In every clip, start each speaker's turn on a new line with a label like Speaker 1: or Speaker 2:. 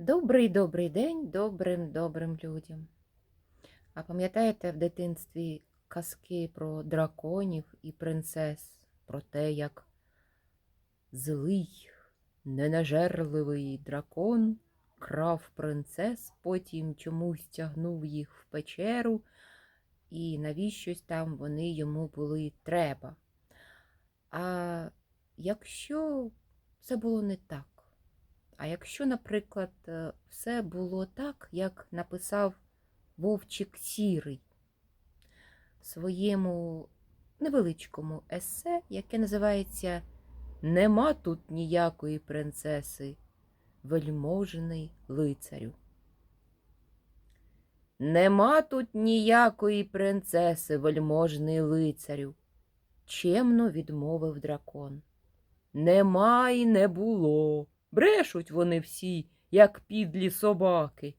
Speaker 1: Добрий добрий день добрим добрим людям. А пам'ятаєте в дитинстві казки про драконів і принцес, про те, як злий, ненажерливий дракон крав принцес, потім чомусь тягнув їх в печеру, і навіщось там вони йому були треба. А якщо це було не так? А якщо, наприклад, е, все було так, як написав Вовчик Сірий в своєму невеличкому есе, яке називається Нема тут ніякої принцеси, вельможений лицарю. Нема тут ніякої принцеси, вельможний лицарю, чемно відмовив дракон. Нема й не було. Брешуть вони всі, як підлі собаки.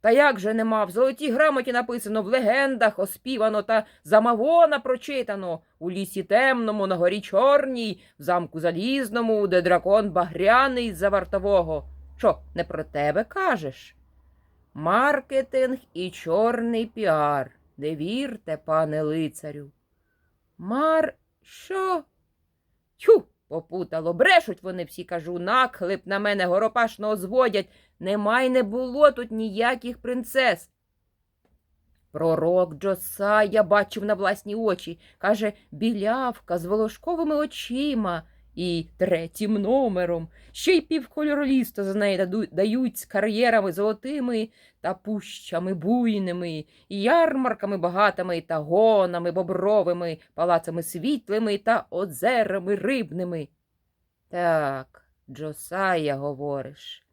Speaker 1: Та як же нема? В золотій грамоті написано, в легендах оспівано та замавона прочитано, у лісі темному, на горі чорній, в замку залізному, де дракон багряний з-за вартового. Що, не про тебе кажеш? Маркетинг і чорний піар. Не вірте, пане лицарю. Мар. що? Тю, попутало. Брешуть вони всі, кажу, наклеп на мене горопашного зводять. Нема й не було тут ніяких принцес. Пророк Джосая бачив на власні очі. Каже, білявка з волошковими очима і третім номером. Ще й півкольороліста за неї дають з кар'єрами золотими та пущами буйними, ярмарками багатими та гонами бобровими, палацами світлими та озерами рибними. Так, Джосая, говориш.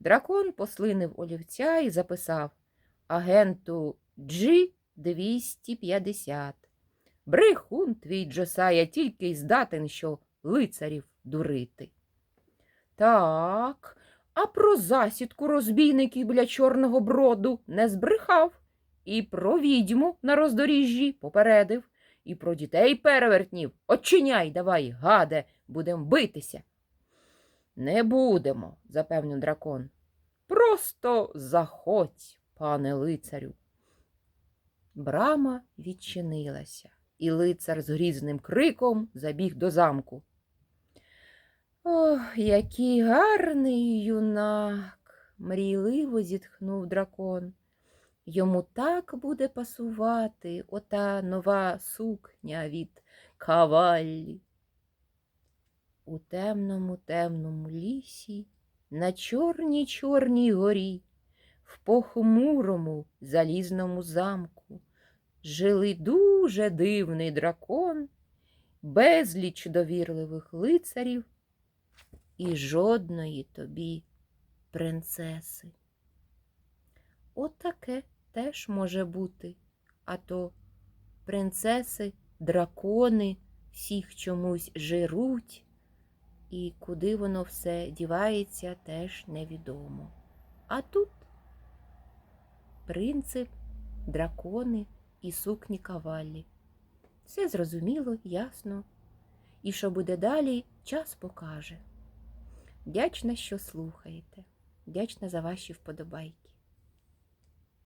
Speaker 1: Дракон послинив олівця і записав агенту G250. Брехун твій Джосая тільки й здатен, що лицарів дурити. Так, а про засідку розбійників біля Чорного броду не збрехав, і про відьму на роздоріжжі попередив, і про дітей перевертнів. Очиняй давай, гаде, будем битися. Не будемо, запевнив дракон. Просто заходь, пане лицарю. Брама відчинилася, і лицар з грізним криком забіг до замку. Ох, який гарний юнак, мрійливо зітхнув дракон. Йому так буде пасувати ота нова сукня від каваллі. У темному темному лісі, на чорній чорній горі, в похмурому залізному замку жили дуже дивний дракон, безліч довірливих лицарів і жодної тобі принцеси. Отаке теж може бути, а то принцеси, дракони всіх чомусь жируть, і куди воно все дівається, теж невідомо. А тут принцип, дракони і сукні кавалі. Все зрозуміло, ясно. І що буде далі, час покаже. Вдячна, що слухаєте. Вдячна за ваші вподобайки.